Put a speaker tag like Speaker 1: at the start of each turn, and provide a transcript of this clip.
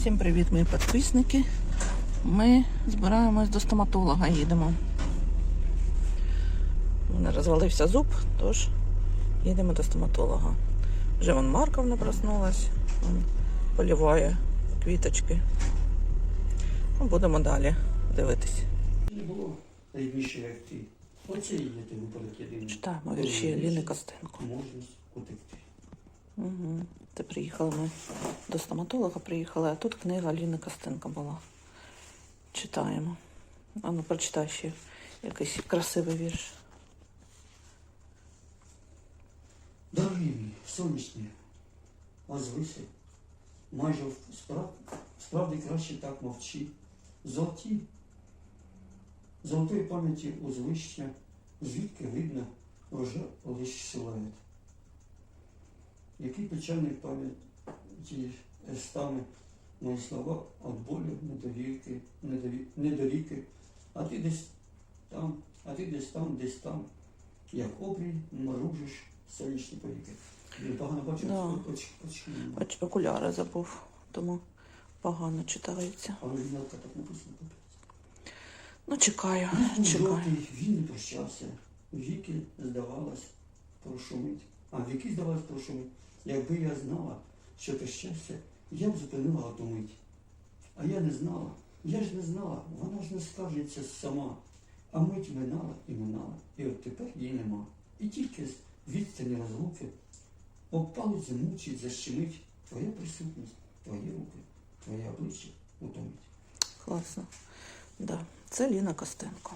Speaker 1: Всім привіт, мої підписники. Ми збираємось до стоматолога, їдемо. У мене розвалився зуб, тож їдемо до стоматолога. Вже вон Марковна проснулась, вон поліває квіточки. Ну, будемо далі дивитись.
Speaker 2: Ти.
Speaker 1: Читаємо вірші Ліни Костенко.
Speaker 2: Можна утекти.
Speaker 1: Угу. Це приїхали ми до стоматолога, приїхали, а тут книга Ліни Костенко була. Читаємо. А ну прочитай ще якийсь красивий вірш.
Speaker 2: Дорогі мій, сонячні, озвися. Майже справ, справді краще так мовчи. Золоті, золотої пам'яті узвища, звідки видно вже лиш силует. Який печальний пам'яті естами мої слова від болю, недові- недоріки, а ти десь там, а ти десь там, десь там, як обрій мружиш сонячні повіки. Він погано бачив,
Speaker 1: Да.
Speaker 2: оч, очі.
Speaker 1: Оч- Окуляри забув, тому погано читається.
Speaker 2: А оригіналка так написано.
Speaker 1: Ну, чекаю,
Speaker 2: Він
Speaker 1: чекаю.
Speaker 2: жовтий, він не прощався. Віки, здавалось, прошумить. А віки, здавалось, прошумить. Якби я знала, що те щастя, я б зупинила оту мить. А я не знала, я ж не знала, вона ж не скажеться сама. А мить минала і минала, і от тепер її нема. І тільки з відстані розлуки обпалить, замучить, защемить твоя присутність, твої руки, твоє обличчя утомить.
Speaker 1: Класно. Да. Це Ліна Костенко.